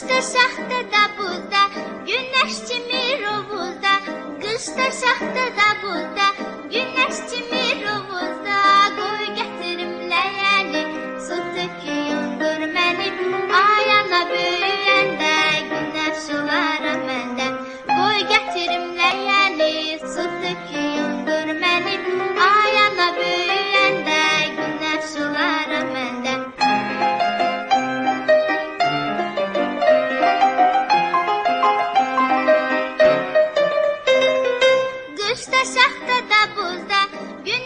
şaxta da buzda, günəş kimi rovuzda, qışda şaxta da buzda, günəş kimi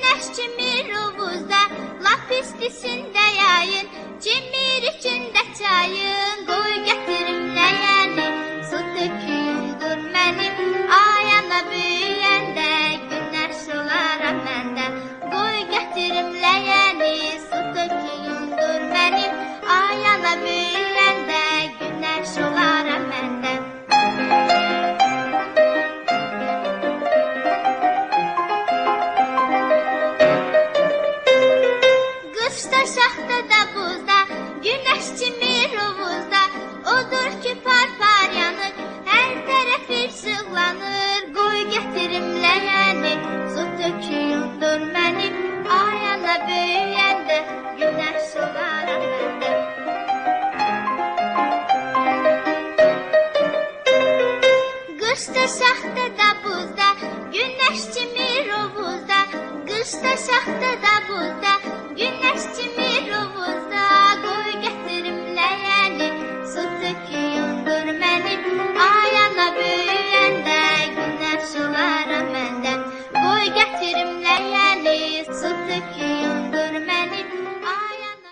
günəş kimi rovuzda, lap istisində yayın, Qışda şaxta da buzda, günəş kimi rovuzda, odur ki par-par yanır, hər tərəf işıqlanır. Qoy gətirim ləyəni, su töküyündür mənim, ayana böyüyəndə, günəş olaram məndə. Qışda şaxta da buzda, günəş kimi rovuzda, qışda şaxta da buzda, güneş çimir olur.